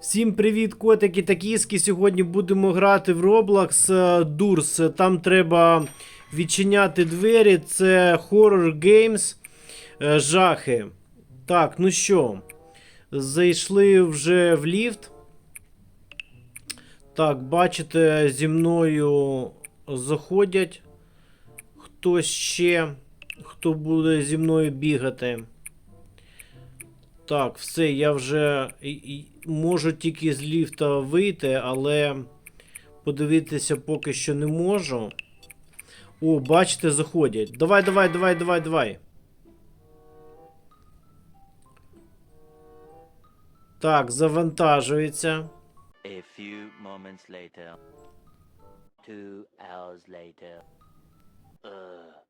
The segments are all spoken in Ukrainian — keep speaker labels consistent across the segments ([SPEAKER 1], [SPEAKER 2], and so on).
[SPEAKER 1] Всім привіт, котики та кіски. Сьогодні будемо грати в Roblox е, Durs. Там треба відчиняти двері. Це Horror Games. е, Жахи. Так, ну що, зайшли вже в ліфт. Так, бачите, зі мною заходять. Хтось ще, хто буде зі мною бігати. Так, все, я вже можу тільки з ліфта вийти, але подивитися поки що не можу. О, бачите, заходять. Давай, давай, давай, давай, давай. Так, завантажується.
[SPEAKER 2] A few moments later. Two hours later. Ugh.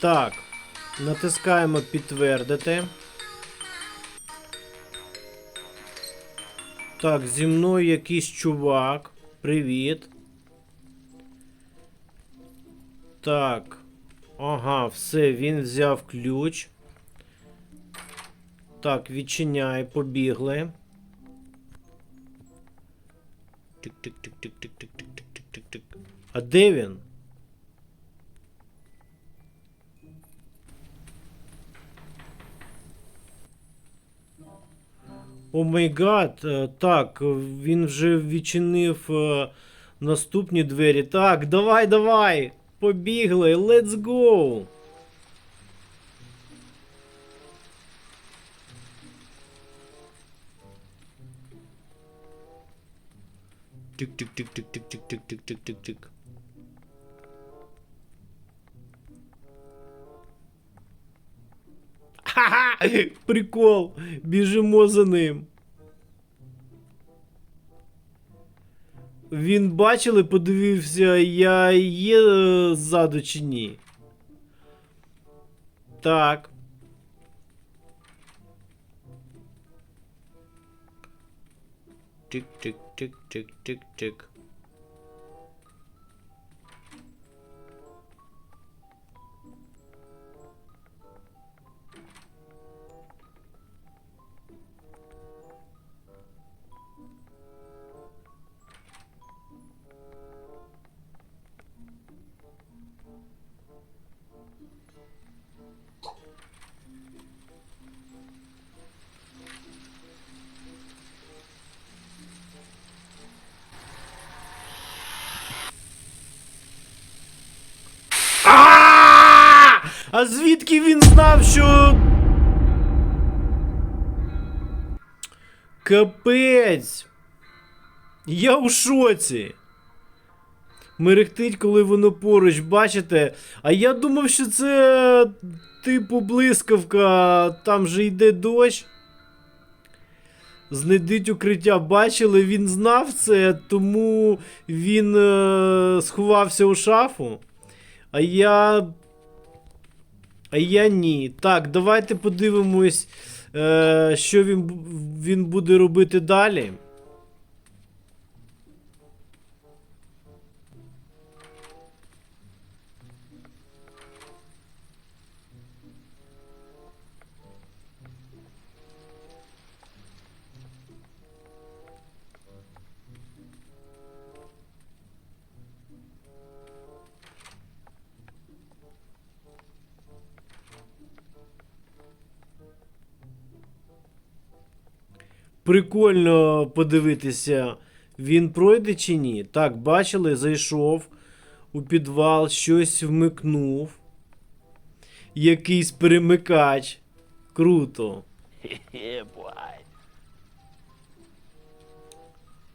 [SPEAKER 1] Так, натискаємо підтвердити. Так, зі мною якийсь чувак. Привіт. Так. Ага, все, він взяв ключ. Так, відчиняй, побігли. Тик-тик-тик-тик-тик-тик-тик-тик-тик-тик. А де він? О май е, так, він вже відчинив е, наступні двері. Так, давай, давай! Побігли, let's go! Тик-тик-тик-тик-тик-тик-тик-тик-тик-тик. Ха-ха! Прикол! Біжимо за ним. Він бачили, подивився, я є е, ззаду чи ні. Так. Тик-тик-тик-тик-тик-тик. Капець. Я у шоці. Мерехтить, коли воно поруч, бачите? А я думав, що це типу блискавка, там же йде дощ. Знайдіть укриття, бачили, він знав це, тому він е, сховався у шафу. А я. А я ні. Так, давайте подивимось, що він, він буде робити далі. Прикольно подивитися, він пройде чи ні. Так, бачили, зайшов у підвал, щось вмикнув. Якийсь перемикач. Круто.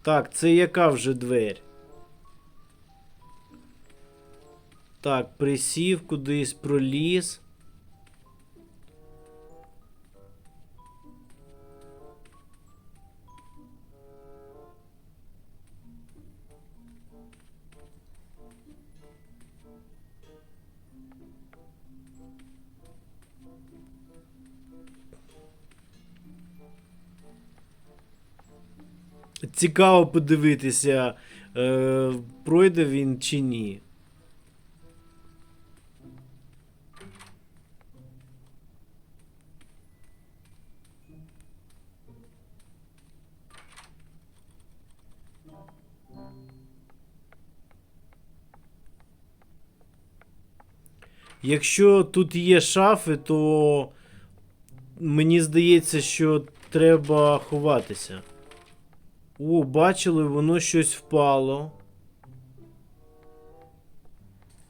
[SPEAKER 1] Так, це яка вже двері? Так, присів, кудись проліз. цікаво подивитися, е, пройде він чи ні. Якщо тут є шафи, то мені здається, що треба ховатися. О, бачили, воно щось впало.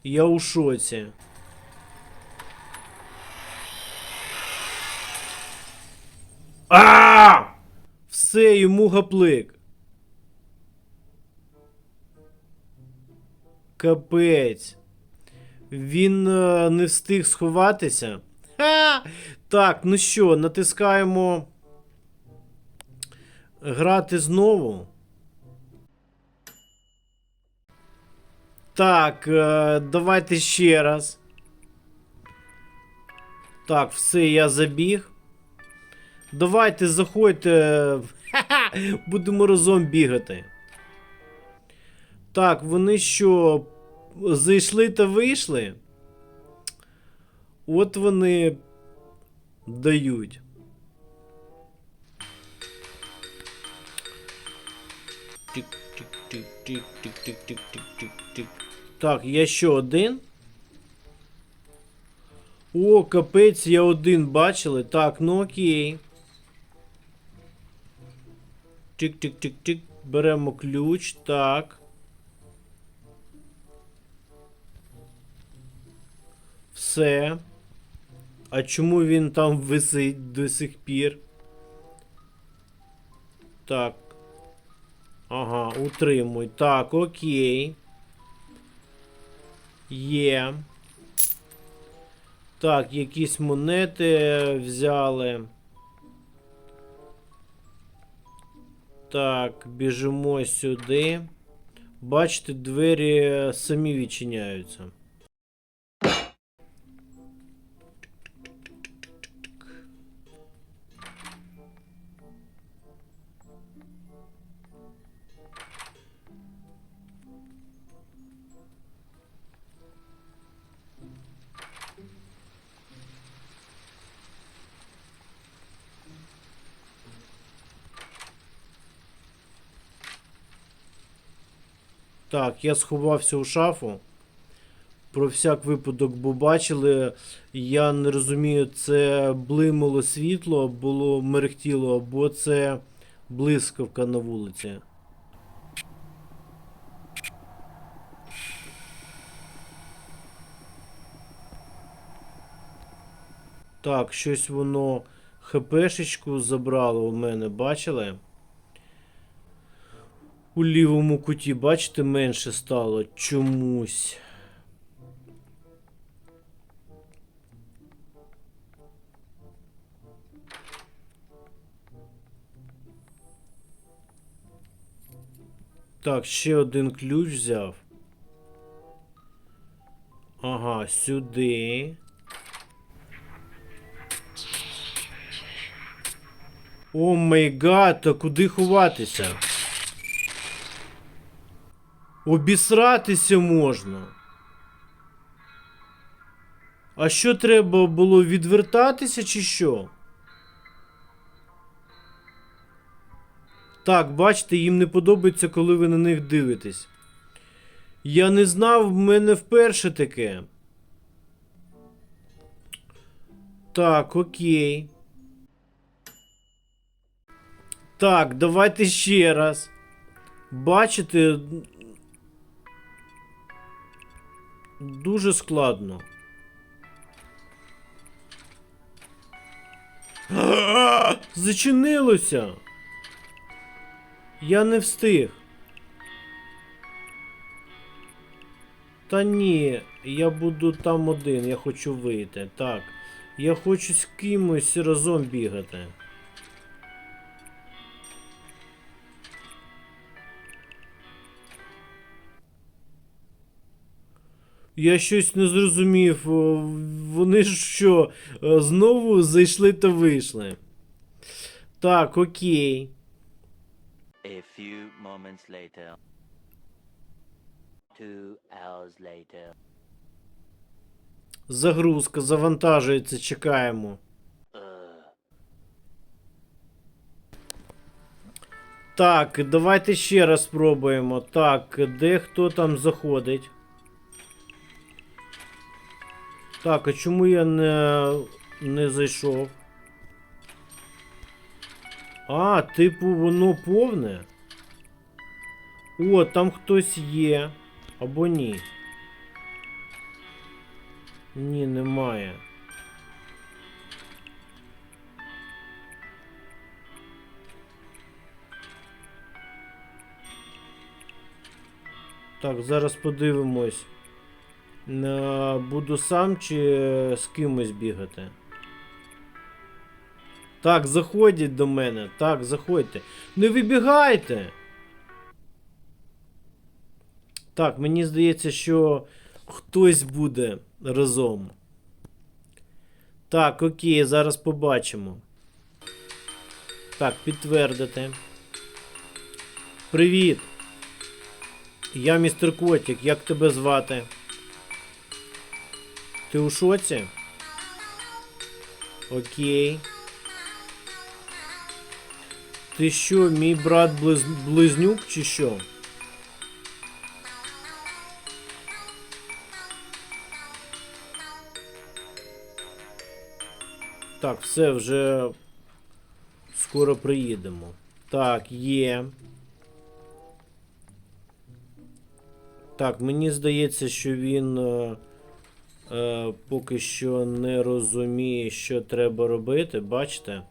[SPEAKER 1] Я у шоці. А! Все, йому гаплик. Капець. Він е, не встиг сховатися. Ха! Так, ну що, натискаємо. Грати знову. Так, е, давайте ще раз. Так, все, я забіг. Давайте заходьте. Будемо разом бігати. Так, вони що, зайшли та вийшли? От вони дають. Тик-тик-тик-тик-тик-тик-тик-тик. Так, я що, один? О, капець, я один бачили. Так, ну окей. Тик-тик-тик-тик. Беремо ключ. Так. Все. А чому він там висить до сих пір? Так. Ага, утримуй. Так, окей. Є. Так, якісь монети взяли. Так, біжимо сюди. Бачите, двері самі відчиняються. Так, я сховався у шафу. Про всяк випадок, бо бачили, я не розумію, це блимало світло, було мерехтіло, або це блискавка на вулиці. Так, щось воно хпшечку забрало у мене, бачили? У лівому куті, бачите, менше стало чомусь. Так, ще один ключ взяв. Ага, сюди. О май гад, а куди ховатися? Обісратися можна. А що треба було відвертатися чи що? Так, бачите, їм не подобається, коли ви на них дивитесь. Я не знав, в мене вперше таке. Так, окей. Так, давайте ще раз. Бачите, дуже складно. Зачинилося. Я не встиг. Та ні, я буду там один, я хочу вийти. Так. Я хочу з кимось разом бігати. Я щось не зрозумів. Вони що, е, знову зайшли та вийшли. Так, окей.
[SPEAKER 2] A few moments later. Two hours later.
[SPEAKER 1] Загрузка завантажується, чекаємо.
[SPEAKER 2] Ugh.
[SPEAKER 1] Так, давайте ще раз спробуємо. Так, де хто там заходить? Так, а чому я не, не зайшов? А, типу, воно повне. О, там хтось є. Або ні. Ні, немає. Так, зараз подивимось. Буду сам чи з кимось бігати. Так, заходять до мене. Так, заходьте. Не вибігайте. Так, мені здається, що хтось буде разом. Так, окей, зараз побачимо. Так, підтвердити. Привіт. Я містер Котик, як тебе звати? Ти у шоці? Окей. Ти що, мій брат близ... близнюк чи що? Так, все, вже скоро приїдемо. Так, є. Так, мені здається, що він е, поки що не розуміє, що треба робити. Бачите?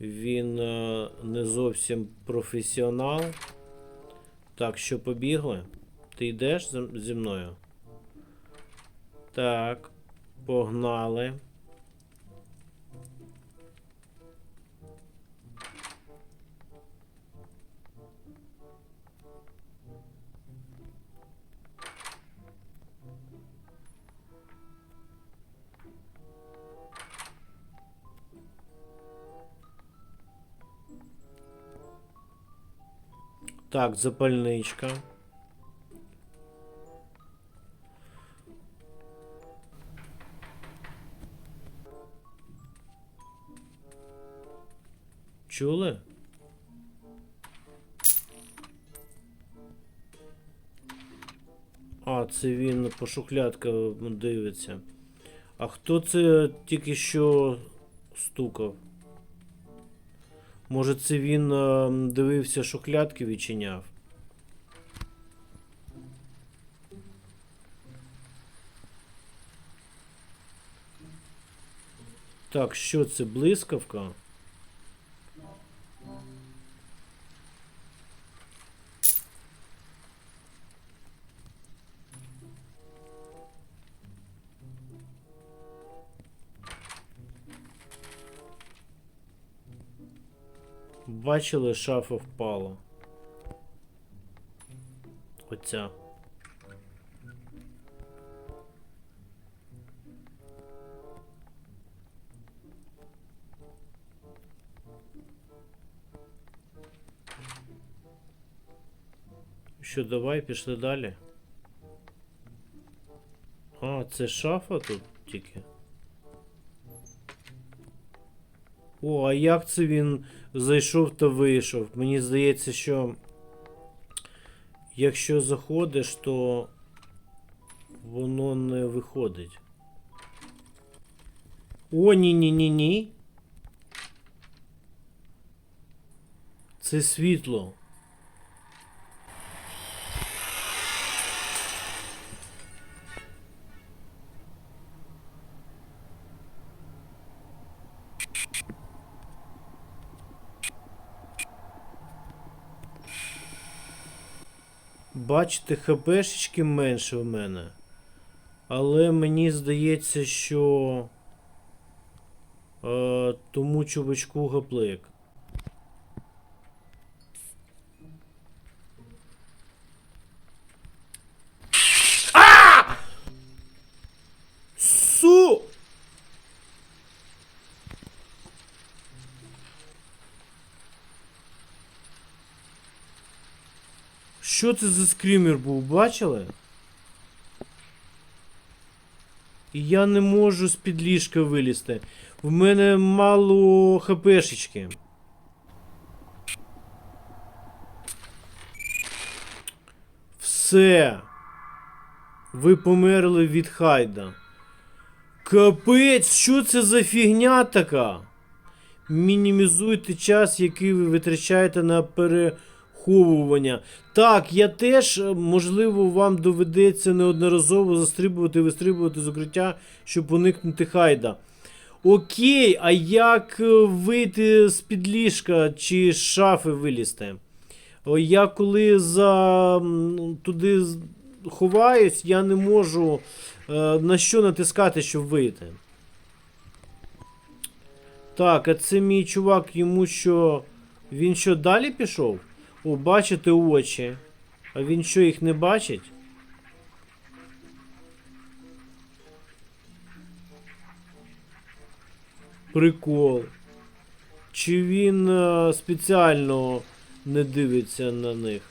[SPEAKER 1] Він е, не зовсім професіонал. Так, що побігли? Ти йдеш зі мною? Так, погнали. Так, запальничка. Чули? А, це він по шухлядках дивиться. А хто це тільки що стукав? Може, це він е, дивився шухлядки відчиняв? Так, що це блискавка? Бачили, шафа впала. Оця. Що, давай, пішли далі. А, це шафа тут тільки. О, а як це він зайшов та вийшов? Мені здається, що якщо заходиш, то воно не виходить. О, ні-ні-ні-ні. Це світло. Бачите, хпшечки менше в мене. Але мені здається, що е, тому чувачку гаплик. Це за скрімер був, бачили? І я не можу з-під ліжка вилізти. В мене мало хпшечки. Все. Ви померли від хайда. Капець, що це за фігня така? Мінімізуйте час, який ви витрачаєте на переховування. Так, я теж, е, можливо, вам доведеться неодноразово застрибувати, вистрибувати з укриття, щоб уникнути хайда. Окей, а як е, вийти з під ліжка чи з шафи вилізти? Я коли за туди ховаюсь, я не можу е, на що натискати, щоб вийти. Так, а це мій чувак, йому що. Він що далі пішов? О, бачите очі. А він що їх не бачить? Прикол. Чи він е, спеціально не дивиться на них?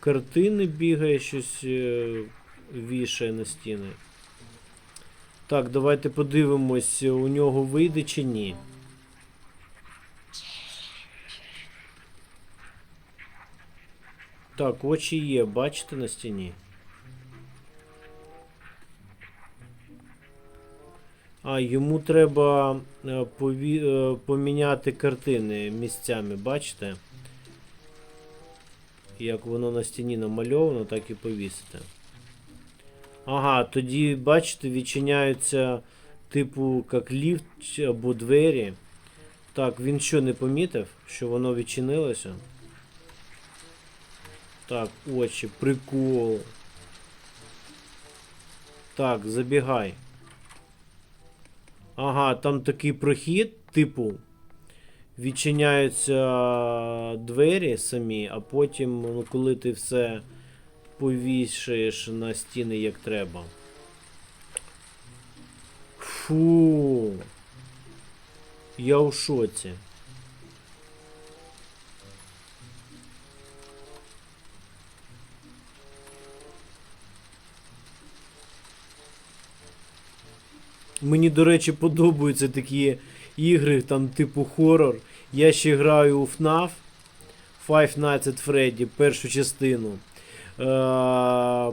[SPEAKER 1] Картини бігає, щось е, вішає на стіни. Так, давайте подивимось, у нього вийде чи ні. Так, очі є, бачите на стіні? А, йому треба е, пові... е, поміняти картини місцями, бачите? Як воно на стіні намальовано, так і повісити. Ага, тоді, бачите, відчиняються, типу, як ліфт або двері. Так, він що не помітив, що воно відчинилося? Так, очі, прикол. Так, забігай. Ага, там такий прохід, типу. Відчиняються двері самі, а потім, ну, коли ти все повішаєш на стіни як треба. Фу. Я у шоці. Мені, до речі, подобаються такі ігри, там, типу хорор. Я ще граю у FNAF Five Nights at Freddy, першу частину. Е-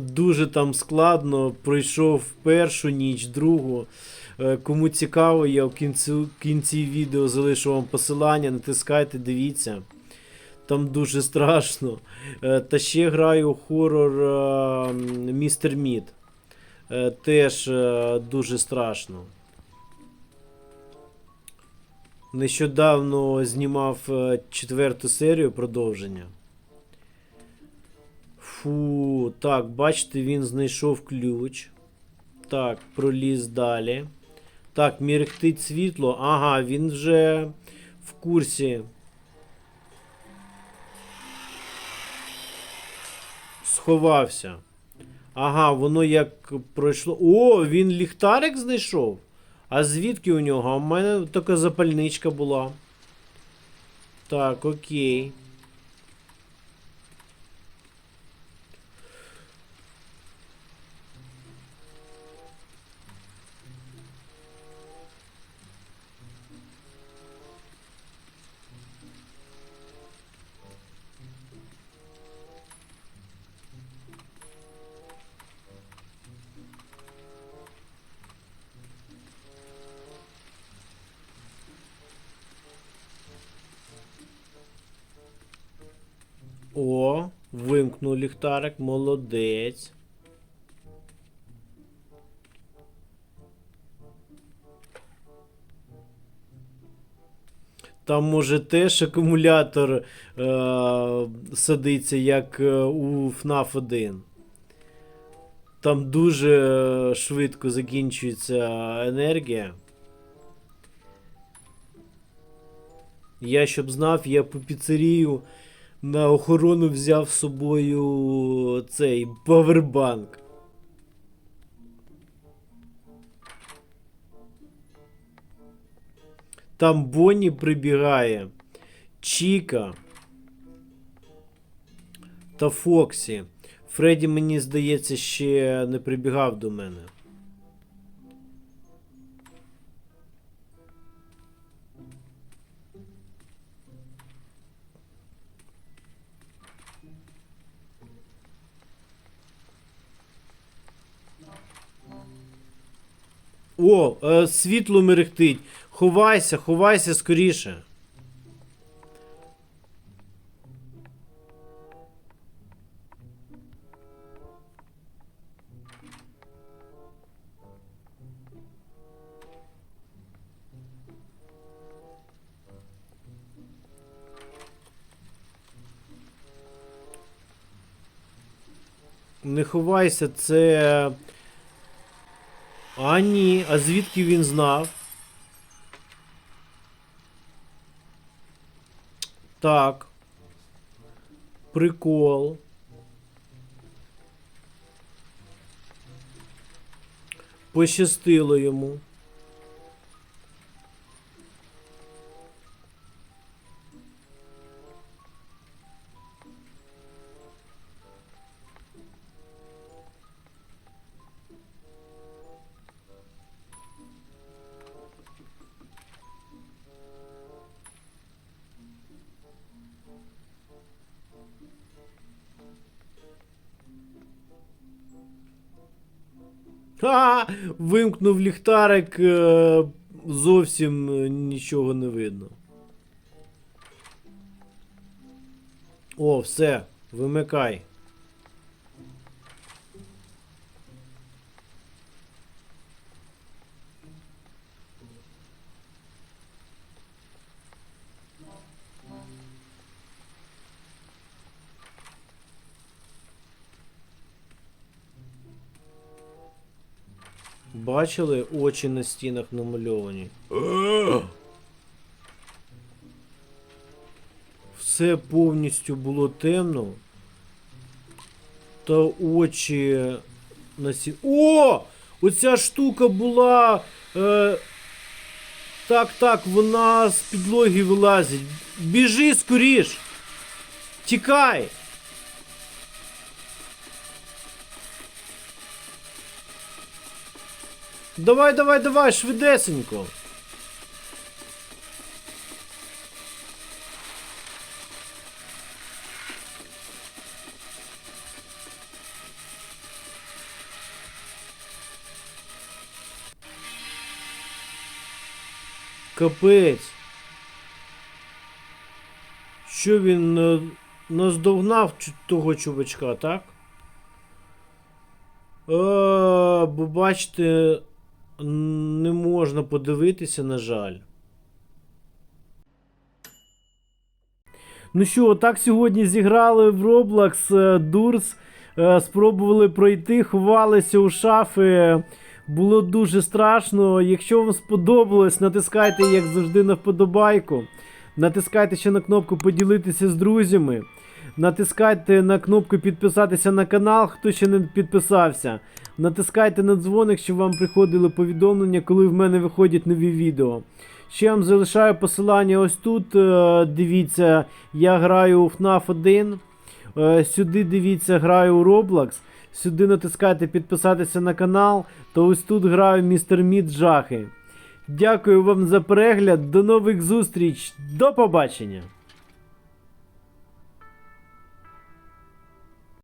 [SPEAKER 1] Дуже там складно. Пройшов першу ніч, другу. Е, Кому цікаво, я в кінці, кінці відео залишу вам посилання, натискайте, дивіться. Там дуже страшно. Е, Та ще граю хорор е, Містер Мід. Е, Теж е, дуже страшно. Нещодавно знімав е, четверту серію продовження. Фу, так, бачите, він знайшов ключ. Так, проліз далі. Так, мірехтить світло. Ага, він вже в курсі. Сховався. Ага, воно як пройшло. О, він ліхтарик знайшов. А звідки у нього? А в мене така запальничка була. Так, окей. Вимкнув ліхтарик, молодець. Там може теж акумулятор е- садиться, як е, у FNAF 1. Там дуже швидко закінчується енергія. Я щоб знав, я по піцерію на охорону взяв з собою цей павербанк. Там Бонні прибігає, Чіка та Фоксі. Фредді, мені здається, ще не прибігав до мене. О, е, світло мерехтить. Ховайся, ховайся скоріше. Не ховайся, це. А ні, а звідки він знав? Так. Прикол. Пощастило йому. Вимкнув ліхтарик, е, зовсім е, нічого не видно. О, все, вимикай. Бачили очі на стінах намальовані. Все повністю було темно. Та очі на сі... О! Оця штука була. Е... Так, так, вона з підлоги вилазить. Біжи скоріш! Тікай! Давай, давай, давай, швидесенько. Капець. Що він е, наздогнав того чувачка, так? Е, бо бачите, не можна подивитися, на жаль. Ну що, так сьогодні зіграли в Roblox е, Дурс. е, Спробували пройти, ховалися у шафи. Було дуже страшно. Якщо вам сподобалось, натискайте, як завжди, на вподобайку. Натискайте ще на кнопку поділитися з друзями. Натискайте на кнопку підписатися на канал, хто ще не підписався. Натискайте на дзвоник, щоб вам приходили повідомлення, коли в мене виходять нові відео. Ще вам залишаю посилання ось тут. е, Дивіться, я граю у FNAF 1. Е, Сюди дивіться, граю у Roblox. Сюди натискайте підписатися на канал. То ось тут граю Містер Мід Жахи. Дякую вам за перегляд. До нових зустріч. До побачення!